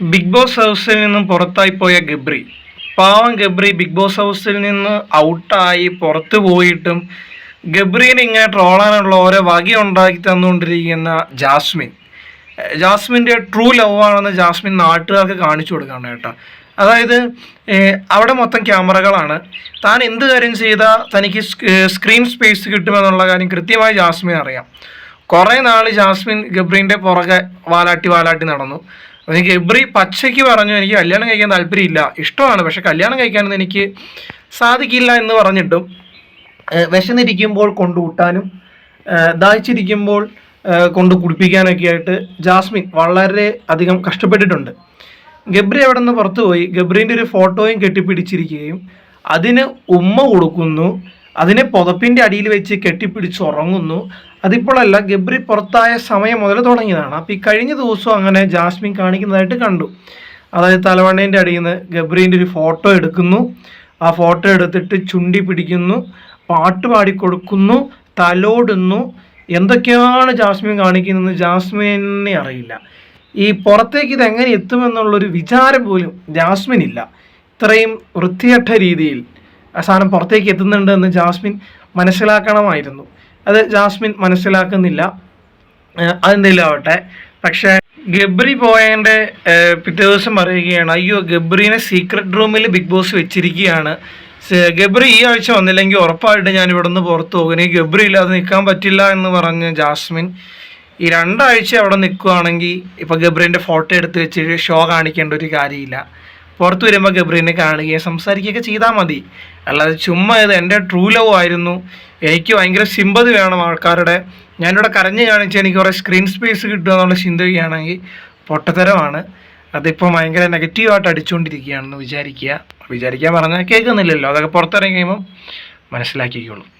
Big boss ഹൗസിൽ നിന്നും പുറത്തായി പോയ ഗബ്രി. പാവം ഗബ്രി ബിഗ് ബോസ് ഹൗസിൽ നിന്ന് ഔട്ടായി പുറത്തു പോയിട്ടും ഗബ്രീനെ ഇങ്ങനെ ട്രോളാനുള്ള ഓരോ വക ഉണ്ടാക്കി തന്നുകൊണ്ടിരിക്കുന്ന ജാസ്മിൻ. ജാസ്മിന്റെ ട്രൂ ലവ് ആണെന്ന് ജാസ്മിൻ നാട്ടുകാർക്ക് കാണിച്ചു കൊടുക്കണം കേട്ടോ. അതായത് അവിടെ മൊത്തം ക്യാമറകളാണ്. താൻ എന്ത് കാര്യം ചെയ്താൽ തനിക്ക് സ്ക്രീൻ സ്പേസ് കിട്ടുമെന്നുള്ള കാര്യം കൃത്യമായി ജാസ്മിൻ അറിയാം കുറേ നാൾ ജാസ്മിൻ ഗബ്രീന്റെ പുറകെ വാലാട്ടി വാലാട്ടി നടന്നു. അതിന് ഗബ്രി പച്ചയ്ക്ക് പറഞ്ഞു എനിക്ക് കല്യാണം കഴിക്കാൻ താല്പര്യമില്ല. ഇഷ്ടമാണ് പക്ഷെ കല്യാണം കഴിക്കാനൊന്നും എനിക്ക് സാധിക്കില്ല എന്ന് പറഞ്ഞിട്ടും വിശന്നിരിക്കുമ്പോൾ കൊണ്ടുകൂട്ടാനും ദാഹിച്ചിരിക്കുമ്പോൾ കൊണ്ട് കുടിപ്പിക്കാനൊക്കെ ആയിട്ട് ജാസ്മിൻ വളരെ അധികം കഷ്ടപ്പെട്ടിട്ടുണ്ട്. ഗബ്രി അവിടെ നിന്ന് പുറത്തു പോയി ഗബ്രീന്റെ ഒരു ഫോട്ടോയും കെട്ടിപ്പിടിച്ചിരിക്കുകയും അതിന് ഉമ്മ കൊടുക്കുന്നു അതിനെ പുതപ്പിന്റെ അടിയിൽ വെച്ച് കെട്ടിപ്പിടിച്ച് ഉറങ്ങുന്നു അതിപ്പോഴല്ല ഗബ്രി പുറത്തായ സമയം മുതൽ തുടങ്ങിയതാണ്. അപ്പോൾ ഈ കഴിഞ്ഞ ദിവസവും അങ്ങനെ ജാസ്മിൻ കാണിക്കുന്നതായിട്ട് കണ്ടു. അതായത് തലവണ്ണേന്റെ അടിയിൽ നിന്ന് ഗബ്രീന്റെ ഒരു ഫോട്ടോ എടുക്കുന്നു. ആ ഫോട്ടോ എടുത്തിട്ട് ചുണ്ടി പിടിക്കുന്നു പാട്ട് പാടിക്കൊടുക്കുന്നു തലോടുന്നു. എന്തൊക്കെയാണ് ജാസ്മിൻ കാണിക്കുന്നതെന്ന് ജാസ്മിനെ അറിയില്ല. ഈ പുറത്തേക്ക് ഇത് എങ്ങനെ എത്തുമെന്നുള്ളൊരു വിചാരം പോലും ജാസ്മിൻ ഇല്ല ഇത്രയും വൃത്തികെട്ട രീതിയിൽ സാധനം പുറത്തേക്ക് എത്തുന്നുണ്ട് എന്ന് ജാസ്മിൻ മനസ്സിലാക്കണമായിരുന്നു. അത് ജാസ്മിൻ മനസ്സിലാക്കുന്നില്ല. അതെന്തെങ്കിലും ആവട്ടെ. പക്ഷേ ഗബ്രി പോയതിന്റെ പിറ്റേ ദിവസം പറയുകയാണ് അയ്യോ ഗബ്രീനെ സീക്രട്ട് റൂമിൽ ബിഗ് ബോസ് വെച്ചിരിക്കുകയാണ്. ഗബ്രി ഈ ആഴ്ച വന്നില്ലെങ്കിൽ ഉറപ്പായിട്ട് ഞാൻ ഇവിടെ നിന്ന് പുറത്തു പോകും. ഈ ഗബ്രി ഇല്ലാതെ നിൽക്കാൻ പറ്റില്ല എന്ന് പറഞ്ഞ് ജാസ്മിൻ ഈ രണ്ടാഴ്ച അവിടെ നിൽക്കുകയാണെങ്കിൽ ഇപ്പോൾ ഗബ്രീന്റെ ഫോട്ടോ എടുത്ത് വെച്ച് ഷോ കാണിക്കേണ്ട ഒരു കാര്യമില്ല. പുറത്ത് വരുമ്പോൾ ഗബ്രീനെ കാണുകയും സംസാരിക്കുകയൊക്കെ ചെയ്താൽ മതി. അല്ലാതെ ചുമ്മാ ഇത് എന്റെ ട്രൂ ലവ് ആയിരുന്നു. എനിക്ക് ഭയങ്കര സിമ്പതി വേണം ആൾക്കാരുടെ. ഞാനിവിടെ കരഞ്ഞ് കാണിച്ച് എനിക്ക് കുറേ സ്ക്രീൻ സ്പേസ് കിട്ടുക എന്നുള്ള ചിന്തയാണെങ്കിൽ പൊട്ടത്തരമാണ്. അതിപ്പോൾ ഭയങ്കര നെഗറ്റീവായിട്ട് അടിച്ചുകൊണ്ടിരിക്കുകയാണെന്ന് വിചാരിക്കുക. വിചാരിക്കാൻ പറഞ്ഞാൽ കേൾക്കുന്നില്ലല്ലോ. അതൊക്കെ പുറത്തിറങ്ങി കഴിയുമ്പം മനസ്സിലാക്കിക്കോളും.